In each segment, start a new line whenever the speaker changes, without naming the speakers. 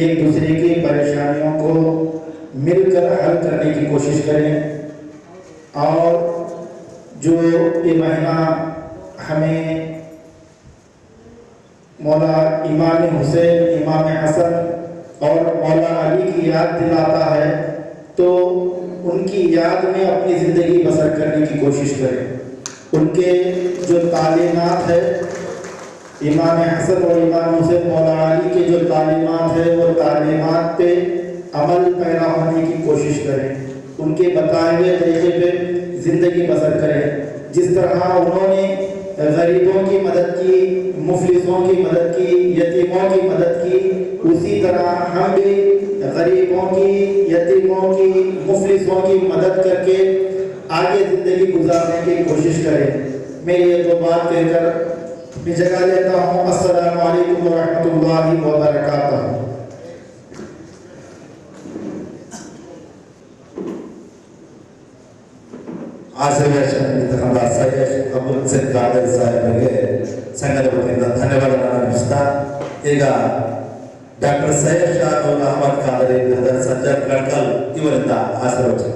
एक दूसरे की परेशानियों को मिलकर हल करने की कोशिश करें। और जो ये महीना हमें मौला इमाम हुसैन, इमाम हसन और मौला अली की याद दिलाता है तो उनकी याद में अपनी ज़िंदगी बसर करने की कोशिश करें। उनके जो तालीमात है इमाम हसन और इमाम हुसैन मौला अली के जो तालीमात है, वो तालीमात पे अमल पैदा होने की कोशिश करें। उनके बताए हुए तरीके पे ज़िंदगी बसर करें। जिस तरह उन्होंने गरीबों की मदद की, मुफलिसों की मदद की, यतीमों की मदद की, उसी तरह हम भी गरीबों की, यतीमों की, मुफलिसों की मदद करके आगे ज़िंदगी गुजारने की कोशिश करें। मैं ये दो बात कहकर जगह लेता हूँ अस्सलाम वालेकुम वरहमतुल्लाहि वबरकातुहू
ಆಶೀರ್ವದಿಸಿರ್ತಕ್ಕಂಥ ಸೈಯದ್ ಅಬುಲ್ ಹುಸೇನ್ ಕಾದರಿ ಸಾಹೇಬರಿಗೆ ಸಂಘದ ವತಿಯಿಂದ ಧನ್ಯವಾದಗಳನ್ನು ಅರ್ಪಿಸ್ತಾ ಈಗ ಡಾಕ್ಟರ್ ಸೈಯದ್ ಶಾ ನೂರ್ ಅಹಮದ್ ಕಾದರಿ ಬ್ರದರ್ ಸಜ್ಜದ್ ಕಡ್ಕಲ್ ಇವರಿಂದ ಆಶೀರ್ವಚನ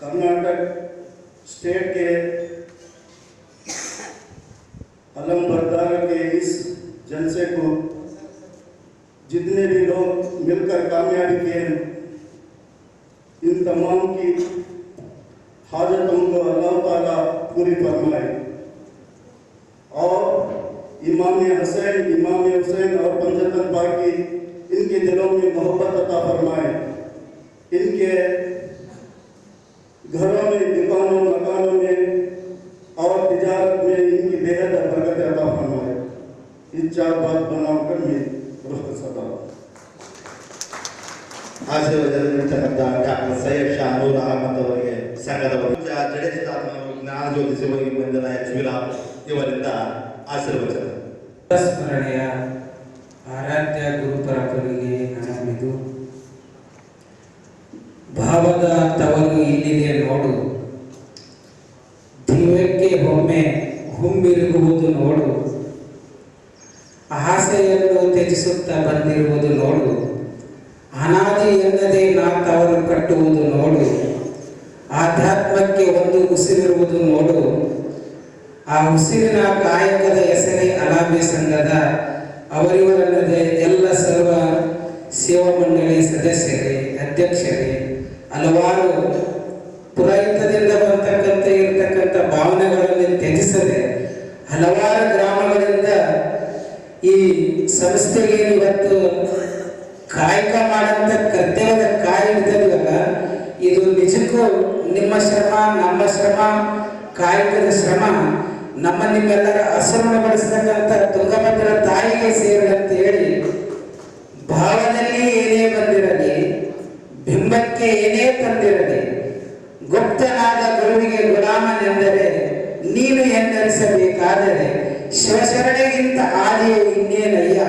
कर्नाटक स्टेट के अलम के इस को भी लोग मिलकर कामयाबी किए इन तमाम की हाजतों को अल्लाह ताला फरमाए। और इमाम हसैन, इमाम हुसैन और पंजतन बाकी इनके दिलों में मोहब्बत अता फरमाए इनके घरों में दुकानों मकानों में और तिजारत में इनकी बेहद बरकत अता फरमाए इस चार बात बनाकर मैं रुख सदा
ಆಶೀರ್ವದಿಸಿರ್ತಕ್ಕಂಥ ಡಾಕ್ಟರ್ ಸೈಯದ್ ಶಾ ನೂರ್ ಅಹಮದ್ ಅವರಿಗೆ ಸಂಘದ ವತಿಯಿಂದ ಜಡೇಜಿ ತಾತನವರು ಜ್ಞಾನ ಜ್ಯೋತಿಸಿ ಹೋಗಿ ಬಂದ ನಾಯಕ್ ಇವರಿಂದ ಆಶೀರ್ವಚನ
ಸ್ಮರಣೆಯ ಆರಾಧ್ಯ ಗುರುಪರಂಪರೆಗೆ ನಮನಿದು ಭಾವದ ತವರು ಇಲ್ಲಿದೆ ನೋಡು. ದಿವ್ಯಕ್ಕೆ ಒಮ್ಮೆ ಹುಮ್ಮಿರುಗುವುದು ನೋಡು. ಆಸೆಯನ್ನು ತ್ಯಜಿಸುತ್ತಾ ಬಂದಿರುವುದು ನೋಡು. ಅನಾದಿ ಎನ್ನದೇ ನಾ ತವರು ಕಟ್ಟುವುದು ನೋಡು. ಆಧ್ಯಾತ್ಮಕ್ಕೆ ಒಂದು ಉಸಿರಿರುವುದು ನೋಡು. ಆ ಉಸಿರಿನ ಕಾಯಕದ ಹೆಸರೇ ಅಲಾಬಿ ಸಂಘದ. ಅವರಿವರಲ್ಲದೆ ಎಲ್ಲ ಸರ್ವ ಸೇವಾ ಮಂಡಳಿ ಸದಸ್ಯರೇ, ಅಧ್ಯಕ್ಷರೇ ಹಲವಾರು ಪುರಾಹಿತದಿಂದ ಬರ್ತಕ್ಕಂಥ, ಇರತಕ್ಕಂಥ ಭಾವನೆಗಳನ್ನು ತ್ಯಜಿಸದೆ ಹಲವಾರು ಗ್ರಾಮಗಳಿಂದ ಈ ಸಂಸ್ಥೆಗೆ ಇವತ್ತು ಕಾಯಕ ಮಾಡಂತ ಕರ್ತವ್ಯದ ಕಾಯಿ ಹಿಡಿದಲ್ವಲ್ಲ ಇದು ನಿಜಕ್ಕೂ ನಿಮ್ಮ ಶ್ರಮ, ನಮ್ಮ ಶ್ರಮ, ಕಾಯಕದ ಶ್ರಮ, ನಮ್ಮ ನಿಮ್ಮೆಲ್ಲರ ಹಸರುಣಗೊಳಿಸ್ತಕ್ಕಂಥ ತುಂಗಭದ್ರ ತಾಯಿಗೆ ಸೇರಿದಂತ ಹೇಳಿ ಭಾವದಲ್ಲಿ ಏನೇ ಬಂದಿರಲಿ ಬಿಂಬಕ್ಕೆ ಏನೇ ತಂದಿರಲಿ ಗುಪ್ತನಾದ ಗುರುವಿಗೆ ಗುಲಾಮನೆಂದರೆ ನೀನು ಎಂದರಿಸಬೇಕಾದರೆ ಶಿವಶರಣೆಗಿಂತ ಆದೆಯೇ ಇನ್ನೇನಯ್ಯ?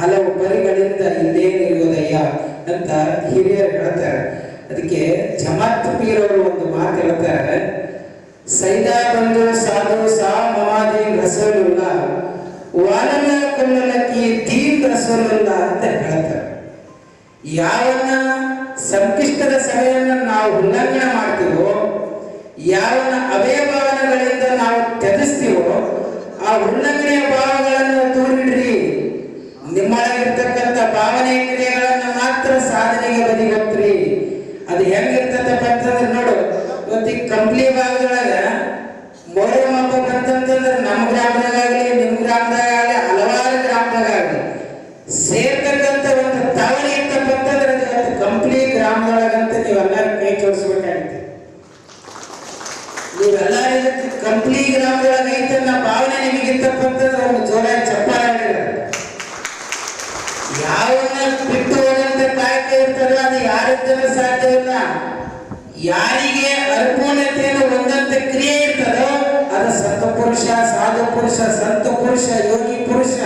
ಹಲವು ಪರಿಗಳಿಂದ ಇನ್ನೇನಿರುವುದಯ್ಯ? ಅಂತ ಹಿರಿಯರು ಹೇಳ್ತಾರೆ. ಅದಕ್ಕೆ ಜಮಾತ್ ಪೀರವರು ಒಂದು ಮಾತು ಹೇಳ್ತಾರೆ. ಸೈದಾ ಬಂದು ಸಾಧು ಸಾ ಮಮಾದಿ ರಸೂಲುಲ್ಲ ವಾಲನ ಕುಲ್ಲಲಕ್ಕಿ ದೀನ್ ರಸೂಲುಲ್ಲ ಅಂತ ಹೇಳ್ತಾರೆ. ಯಾವನ ಸಂಕಷ್ಟದ ಸಭೆಯನ್ನು ನಾವು ಉಲ್ಲಂಘನೆ ಮಾಡ್ತೀವೋ ಯಾರನ್ನ ಅಭಯ ಭಾವನೆಗಳಿಂದ ನಾವು ತ್ಯಜಿಸ್ತೀವೋ, ಆ ಉಲ್ಲಂಘನೆಯ ಭಾವಗಳನ್ನು ದೂರಿಡ್ರಿ ನಿಮ್ಮೊಳಗಿರ್ತಕ್ಕಂಥ ಭಾವನೆ ಕ್ರಿಯೆಗಳನ್ನು ಮಾತ್ರ ಸಾಧನೆಗೆ ಬದಿಗತ್ರಿ ಅದು ಹೆಂಗಿರ್ತದಪ್ಪ ಅಂತಂದ್ರೆ ನೋಡು ಇವತ್ತು ಈ ಕಂಪ್ಲಿ ಭಾಗದೊಳಗ ಮೊಹರಂ ಹಬ್ಬ ಬಂತಂತಂದ್ರೆ ನಮ್ಮ ಗ್ರಾಮದಾಗಲಿ ನಿಮ್ಮ ಗ್ರಾಮದಾಗಲಿ ಹಲವಾರು ಗ್ರಾಮದಾಗಲಿ ಸೇರ್ತಕ್ಕಂಥ ಒಂದು ತಾವಣಿ ಇತ್ತಪ್ಪ ಕಂಪ್ನಿ ಗ್ರಾಮದೊಳಗಂತ ನೀವೆಲ್ಲರೂ ಕೈ ಜೋಡಿಸ್ಬೇಕಾಗುತ್ತೆ. ನೀವೆಲ್ಲರೂ ಕಂಪ್ನಿ ಗ್ರಾಮದೊಳಗೆ ಐತೆ ನಾ ಭಾವನೆ ನಿಮಗಿತ್ತಪ್ಪಂತಂದ್ರೆ ಒಂದು ಜೋರಾಗಿ ಚಪ್ಪಾಳೆ ಆಡಿದ್ರೆ ಯಾವನ್ನ ಬಿಟ್ಟು ಹೋಗಂತ ಕಾಯ್ಕ ಇರ್ತಾರಲ್ಲ ಅದು ಯಾರಿದ್ದಲೂ ಸಾಧ್ಯವಿಲ್ಲ ಯಾರಿಗೆ ಅರ್ಪೂರ್ಣತೆಯನ್ನು ಒಂದಂತ ಕ್ರಿಯೆ ಇರ್ತದೋ ಅದು ಸಂತ ಪುರುಷ, ಸಾಧು ಪುರುಷ, ಸಂತ ಪುರುಷ, ಯೋಗಿ ಪುರುಷ,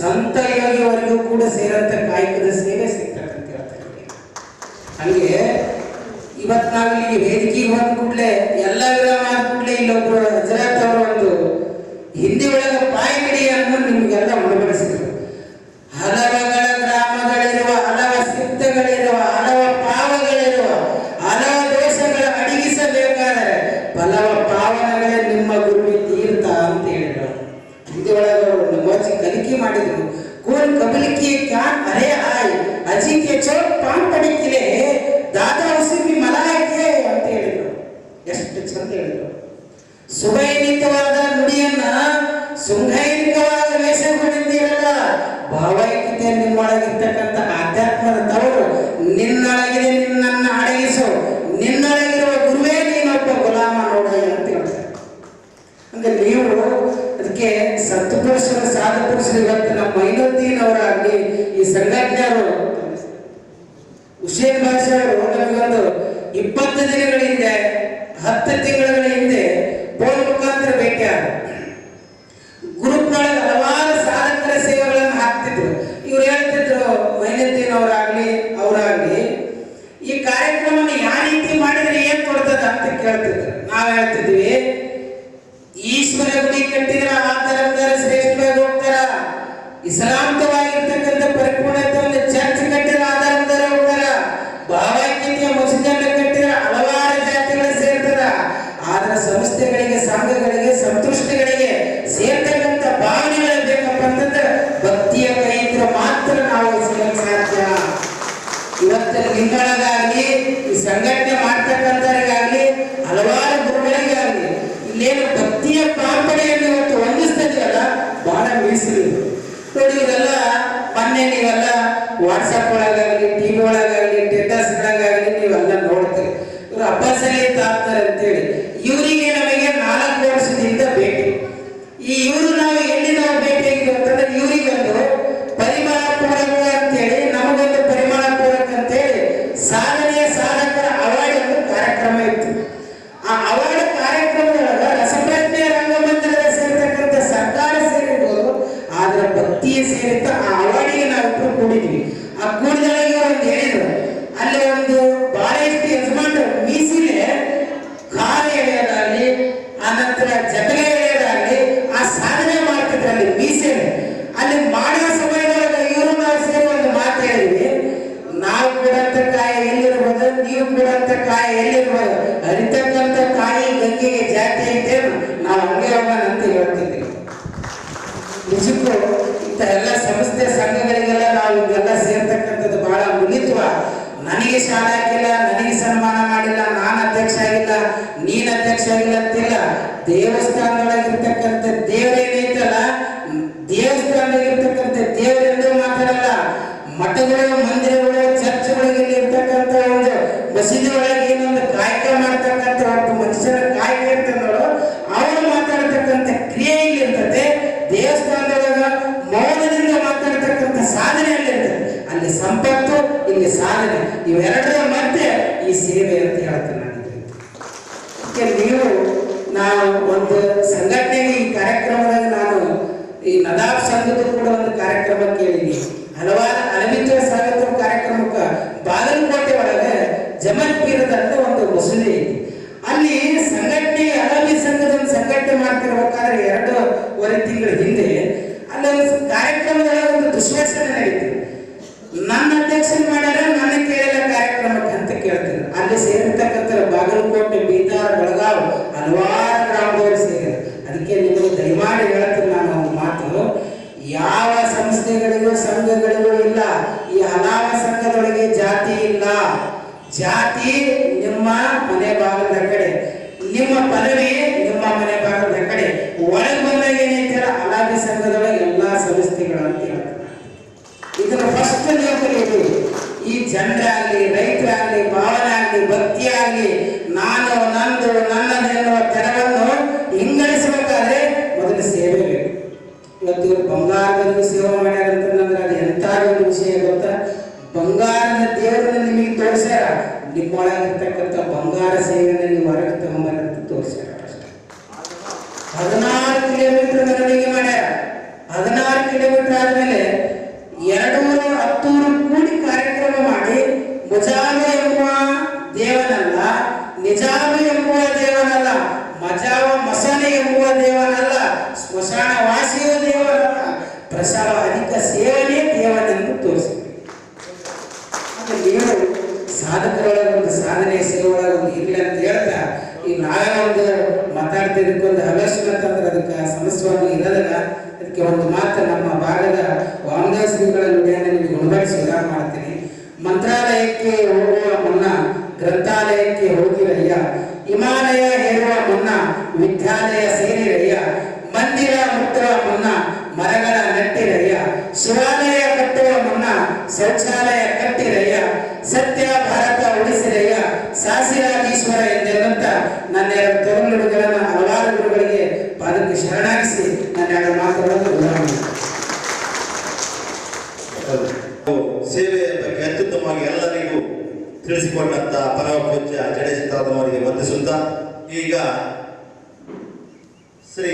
ಸಂತ ಯೋಗಿವರೆಗೂ ಕೂಡ ಸೇರಂತ ಕಾಯಕದ ಸೇವೆ ಸಿಗ್ತದೆ. ಹಂಗೆ ಇವತ್ತು ನಾವು ಇಲ್ಲಿ ವೇದಿಕೆಗೆ ಬಂದ ಕೂಡಲೇ ಎಲ್ಲ ವಿರಾಮ ಆದ ಕೂಡಲೇ ಇಲ್ಲೊಬ್ರು ಹಜರತ್ ಅವರು ಒಂದು ಹಿಂದಿ ಒಳಗೆ ಬಿಡಿ ಅನ್ನೋದು ನಿಮಗೆಲ್ಲ ಮನವರಿಸಿದ್ರು. ಹಲವಗಳ ಗ್ರಾಮಗಳಿರುವ, ಹಲವ ಸಿದ್ಧಗಳಿರುವ, ಹಲವ ಪಾವಗಳಿರುವ, ಹಲವ ದೋಷಗಳ ಅಡಗಿಸಬೇಕಾದರೆ ಫಲವ ಪಾವನಗಳೇ ನಿಮ್ಮ ಗುರುವಿ ತೀರ್ಥ ಅಂತ ಹೇಳಿದ್ರು. ಹಿಂದಿ ಒಳಗೆ ಅವರು ನಮ್ಮ ಕಲಿಕೆ ಮಾಡಿದ್ರು. ಕೋನ್ ಕಬಲಿಕೆ ಕ್ಯಾನ್ ಅರೆ ಆಯ್ ಅಜಿಕೆ ಚೋಟ್ ಪಾನ್ ಪಡಿಕಿಲೆ ದಾದಾ ಉಸಿರಿ ಮಲಾಯಕೆ ಅಂತ ಹೇಳಿದ್ರು. ಎಷ್ಟು ಚಂದ ಹೇಳಿದ್ರು. ಸುಭೈನಿಕವಾದ ನುಡಿಯನ್ನ, ಸುಂಘೈನಿಕವಾದ ವೇಷಗಳಿಂದಿರಲ್ಲ ಭಾವೈಕ್ಯತೆ ನಿಮ್ಮೊಳಗಿರ್ತಕ್ಕಂಥ ಆಧ್ಯಾತ್ಮದ ತವರು ನಿನ್ನೊಳಗಿದೆ ನಿನ್ನನ್ನ ಅಡಗಿಸು ನಿನ್ನೊಳಗಿರುವ ಗುರುವೇ ನೀನೊಬ್ಬ ಗುಲಾಮ ನೋಡ ಅಂತ ಹೇಳ್ತಾರೆ ಅಂದ್ರೆ ನೀವು ಅದಕ್ಕೆ ಸತ್ಪುರುಷರು ಸಾಧು ಪುರುಷರು ಇವತ್ತು ನಮ್ಮ ಮೈನುದ್ದೀನ್ ಅವರಾಗಲಿ ಈ ಸಂಘಟನೆಯವರು ಹುಸೇನ್ ಬಾಷಾ ಅವರು ನಮಗೊಂದು ಇಪ್ಪತ್ತು ದಿನಗಳ ಹಿಂದೆ ಹತ್ತು ತಿಂಗಳ ಹಿಂದೆ ಫೋನ್ ಮುಖಾಂತರ ಭೇಟಿಯಾದ ಹಲವಾರು ಸಾಧಕರ ಸೇವೆಗಳನ್ನು ಹಾಕ್ತಿದ್ರು. ಇವ್ರು ಹೇಳ್ತಿದ್ರು ಮೈನುದ್ದೀನ್ ಅವರಾಗ್ಲಿ, ಈ ಕಾರ್ಯಕ್ರಮನ ಯಾವ ರೀತಿ ಮಾಡಿದ್ರೆ ಏನ್ ಕೊಡ್ತದ? ಅಂತ ಕೇಳ್ತಿದ್ರು. ನಾವ್ ಹೇಳ್ತಿದ್ವಿ, ಈಶ್ವರ ಗುಡಿ ಕಟ್ಟಿದ್ರೆ ಆ ಶ್ರೇಷ್ಠವಾಗಿ ಹೋಗ್ತಾರ? ಇಸ್ಲಾಂತವಾಗಿರ್ತಕ್ಕಂಥ ಪರಿಪೂರ್ಣತೆ ಚರ್ಚ್ ಕಟ್ಟಿದ್ರೆ ಆ ಗುರುಗಳಿಗಾಗ್ಲಿ ಭಕ್ತಿಯ ಪ್ರಾರ್ಥನೆಯನ್ನು ಇವತ್ತು ಹೊಂದಿಸ್ತದೆಯಲ್ಲ ಬಹಳ ಮೀಸಲು. ನೋಡಿ ಇವರೆಲ್ಲ ಮೊನ್ನೆ ನೀವೆಲ್ಲ ವಾಟ್ಸಪ್ ಒಳಗಾಗಲಿ ಟಿವಿ ಒಳಗಾಗಲಿ ಸ್ಟೇಟಸ್ ಒಳಗಾಗ್ಲಿ ನೀವೆಲ್ಲ ನೋಡ್ತೀರಿ. ಇವ್ರು ಅಬ್ಬಸಲಿ ತಾಪ್ತಾರೆ ಅಂತೇಳಿ. ಇವರಿಗೆ ನಮಗೆ ನಾಲ್ಕು ವರ್ಷದಿಂದ ಭೇಟಿ. ಈ ಇವರು ನಾವು ಎಲ್ಲಿ ನಾವು ಭೇಟಿಯಾಗಿದ್ದೀವಿ ಅಂತಂದ್ರೆ ಇವರಿಗೊಂದು ಪರಿಮಳ ಪೂರಕ ಅಂತೇಳಿ ನಮಗೊಂದು ಪರಿಮಳ ಪೂರಕ ಅಂತೇಳಿ ಸಾಧನೆಯ ಸಾಧಕರ ಅವಾರ್ಡ್ ಒಂದು ಕಾರ್ಯಕ್ರಮ ಇತ್ತು ಆ ಅವಾರ್ಡ್ ಕಾರ್ಯಕ್ರಮದೊಳಗ ರಸಪ್ರಶ್ನೆ ರಂಗಮಂದಿರದ ಸೇರ್ತಕ್ಕಂಥ ಸರ್ಕಾರ ಸೇರಿರ್ಬೋದು ಆದ್ರೆ ಭಕ್ತಿಯ ಸೇರಿತ ಆ ಅವಾರ್ಡಿಗೆ ನಾವಿಬ್ರು ಕೂಡಿದ್ವಿ ಆ ಕೂಡಿದೊಳಗೆ ಒಂದು ಹೇಳಿದ್ರು ಅಲ್ಲಿ ಒಂದು ಬಹಳಷ್ಟು ಯಜಮಾನರು ಮೀಸಿಲೆ ಕಾಲು ಎಳೆಯೋದಾಗ್ಲಿ ಆನಂತರ ಜಟಗೆ ಎಳೆಯೋದಾಗ್ಲಿ ಆ ಸಾಧನೆ ಮಾಡ್ತಿದ್ರು ಅಲ್ಲಿ ಮೀಸೆನೆ ಅಲ್ಲಿ ಮಾಡೋ ಸಮಯದೊಳಗ ಇವರು ಸೇರಿ ಒಂದು ಮಾತು ಹೇಳಿದ್ವಿ. ನಾವು ಬಿಡಂತ ಕಾಯಿ ಎಲ್ಲಿರ್ಬೋದು? ನೀವು ಬಿಡಂತ ಕಾಯಿ ಎಲ್ಲಿರ್ಬೋದು? ಹರಿತಕ್ಕಂಥ ಕಾಯಿ ಗಂಗೆಗೆ ಜಾತಿ ಐತೆ ನಾವು ಹಂಗೆ ಹೋಗೋಣ ಅಂತ ಹೇಳ್ತಿದ್ವಿ. ನಿಜಕ್ಕೂ ಇಂಥ ಎಲ್ಲ ಸಂಸ್ಥೆ ಸಂಘಗಳಿಗೆಲ್ಲ ನಾವು ಇದೆಲ್ಲ ಸೇರ್ತಕ್ಕಂಥದ್ದು ಬಹಳ ಮುಗಿತ್ವ. ನನಗೆ ಶಾಲೆ ಅಧ್ಯಕ್ಷ ಆಗಿಲ್ಲ ನೀನ್ ಅಧ್ಯಕ್ಷ ಆಗಿಲ್ಲ ಅಂತಿಲ್ಲ ದೇವಸ್ಥಾನದೊಳಗಿರ್ತಕ್ಕಂಥ ದೇವರೇನೈತಲ್ಲ ದೇವಸ್ಥಾನದಾಗಿರ್ತಕ್ಕಂಥ ದೇವರೆಂದು ಮಾತಾಡಲ್ಲ. ಮಠಗಳು, ಮಂದಿರಗಳು, ಚರ್ಚ್ಗಳಿಗೆ ಇರ್ತಕ್ಕಂಥ ಒಂದು ಮಸೀದಿ ಒಳಗೆ ಏನೊಂದು ಕಾಯಕ ಮಾಡ್ತಕ್ಕಂಥ ಒಬ್ಬ ಮನುಷ್ಯನ ಕಾಯಕ ಇರ್ತದೋ ಅವರು ಮಾತಾಡ್ತಕ್ಕಂಥ ಕ್ರಿಯೆ ಇಲ್ಲಿರ್ತದೆ ದೇವಸ್ಥಾನದೊಳಗ ಮೌನದಿಂದ ಮಾತಾಡ್ತಕ್ಕಂಥ ಸಾಧನೆ ಅಲ್ಲಿರ್ತದೆ ಅಲ್ಲಿ ಸಂಪತ್ತು, ಇಲ್ಲಿ ಸಾಧನೆ. ಇವೆರಡರ ಮಧ್ಯೆ ಈ ಸೇವೆ ಅಂತ ಹೇಳ್ತೇನೆ ನಾನು ಇದನ್ನ. ಅದಕ್ಕೆ ನೀವು ನಾವು ಒಂದು ಸಂಘಟನೆಗೆ ಈ ಕಾರ್ಯಕ್ರಮದಾಗ ನಾನು ಈ ನದಾಬ್ ಸಂಘದ ಕೂಡ ಒಂದು ಕಾರ್ಯಕ್ರಮ ಕೇಳಿನಿ ಹಲವಾರು ಅಲವಿತ್ರ ಸಾವಿತ್ರ ಕಾರ್ಯಕ್ರಮಕ್ಕೆ ಬಾಗಲಕೋಟೆ ಒಳಗೆ ಜಮನ್ ಪೀರದ ಅಂತ ಒಂದು ಮಸೂದೆ ಐತಿ ಅಲ್ಲಿ ಸಂಘಟನೆ ಅಲವಿ ಸಂಘದ ಒಂದು ಸಂಘಟನೆ ಮಾಡ್ತಿರ್ಬೇಕಾದ್ರೆ ಎರಡೂವರೆ ತಿಂಗಳ ಹಿಂದೆ ಅಲ್ಲಿ ಒಂದು ಕಾರ್ಯಕ್ರಮದೊಳಗೆ ಒಂದು ದುಶ್ವಾಸನೆ ನಡೀತು. ನನ್ನ ಅಧ್ಯಕ್ಷನ್ ಮಾಡ್ಯಾರ ನನ್ನ ಕೇಳಿಲ್ಲ ಕಾರ್ಯಕ್ರಮಕ್ಕೆ ಅಂತ ಕೇಳ್ತೀನಿ ಅಲ್ಲಿ ಸೇರಿರ್ತಕ್ಕಂಥ ಬಾಗಲಕೋಟೆ ಬೀದರ್ ಬೆಳಗಾವ್ ಹಲವಾರು ಗ್ರಾಮದವರು ಸೇರಿದ್ರು ಅದಕ್ಕೆ ನಿಮಗೆ ದಯಮಾಡಿ ಹೇಳ್ತೀನಿ ನಾನು ಒಂದು ಮಾತು ಯಾವ ಸಂಸ್ಥೆಗಳಿಗೂ ಸಂಘಗಳಿಗೂ ಇಲ್ಲ ಈ ಅನಾಮ ಸಂಘದೊಳಗೆ ಜಾತಿ ಇಲ್ಲ ಜಾತಿ ನಿಮ್ಮ ಮನೆ ಭಾಗದ ಕಡೆ, ನಿಮ್ಮ ಪದವಿ ನಿಮ್ಮ ಮನೆ ಭಾಗದ ಕಡೆ, ಒಳಗೆ ಬಂದಾಗ ಏನೈತೆ ಅಲಾಭಿ ಸಂಘದೊಳಗೆ ಎಲ್ಲಾ ಸಂಸ್ಥೆಗಳು ಅಂತ ಹೇಳ್ತಾರೆ. ಇದನ್ನ ಫಸ್ಟ್ ನೀವು ಕಲಿಯೋದು. ಈ ಜನರಾಗ್ಲಿ, ರೈತರಾಗ್ಲಿ, ಭಾವನಾಗ್ಲಿ ಭಕ್ತಿ ಆಗ್ಲಿ ತೋರಿಸ್ಯಾರ ನಿಮ್ಮೊಳಗಿರ್ತಕ್ಕಂಥ ಬಂಗಾರ ಸೇವೆಯನ್ನು ನೀವು ಹೊರಗೆ ತಗೊಂಬರಂತ ತೋರಿಸ್ಯಾರ ಹದಿನಾರು ಕಿಲೋಮೀಟರ್ ಮೆರವಣಿಗೆ ಮಾಡ್ಯಾರ. ಹದಿನಾರು ಕಿಲೋಮೀಟರ್ ಆದ್ಮೇಲೆ ಎರಡು ಹತ್ತೂರು ಕೂಡಿ ಕಾರ್ಯಕ್ರಮ ಮಾಡಿ ಮುಜಾಬ ಎಂಬುವ ದೇವನಲ್ಲ ನಿಜಾಬ ಎಂಬುವ ದೇವನಲ್ಲ, ಮಜಾವ ಮಸಾಲೆ ಎಂಬುವ ದೇವನಲ್ಲ ಸ್ಮಶಾನ ವಾಸಿಯೋ ದೇವನಲ್ಲ, ಪ್ರಸಾದ ಅಧಿಕ ಸೇವನೆ ದೇವನೆಂದು ತೋರಿಸಿದ್ರು ಸಾಧಕರೊಳಗೆ ಒಂದು ಸಾಧನೆ ಒಳಗೆ ಒಂದು ಇರಲಿ ಅಂತ ಹೇಳ್ತಾ, ಈ ನಾಳೆ ಒಂದು ಮಾತಾಡ್ತಿದ್ದಕ್ಕೆ ಒಂದು ಹವ್ಯಾಸ ಅಂತಂದ್ರೆ ಅದಕ್ಕೆ ಸಮಸ್ಯವಾಗಿ ಇರೋದಿಲ್ಲ. ಅದಕ್ಕೆ ಒಂದು ಮಾತು ನಮ್ಮ ಭಾಗದ ವಾಮದಾಸಿಗಳ ನುಡಿಯನ್ನು ನಿಮಗೆ ಗುಣಪಡಿಸಿ ಸ್ವೀಕಾರ ಮಾಡ್ತೀನಿ. ಮಂತ್ರಾಲಯಕ್ಕೆ ಹೋಗುವ ಮುನ್ನ, ಗ್ರಂಥಾಲಯಕ್ಕೆ ಹೋಗಿರಯ್ಯ. ಹಿಮಾಲಯ ಹೇರುವ ಮುನ್ನ ವಿದ್ಯಾಲಯ ಸೇರಿರಯ್ಯ. ಸಾಸಿರಾಜೀಶ್ವರ ಎಂದಿರುವಂತ ನನ್ನ ಎರಡು ತೊರಲುಡುಗಳನ್ನು ಹಲವಾರು ಗುರುಗಳಿಗೆ ಪಾದಕ್ಕೆ ಶರಣಾಗಿಸಿ ನನ್ನ ಎರಡು ಮಾತುಗಳನ್ನು
ಸೇವೆಯ ಬಗ್ಗೆ ಅತ್ಯುತ್ತಮವಾಗಿ ಎಲ್ಲರಿಗೂ ತಿಳಿಸಿಕೊಂಡಂತ ಪರಮಪೂಜ್ಯ ಜಡೇಶ್ ತಾತನವರಿಗೆ ವಂದಿಸುತ್ತಾ ಈಗ ಶ್ರೀ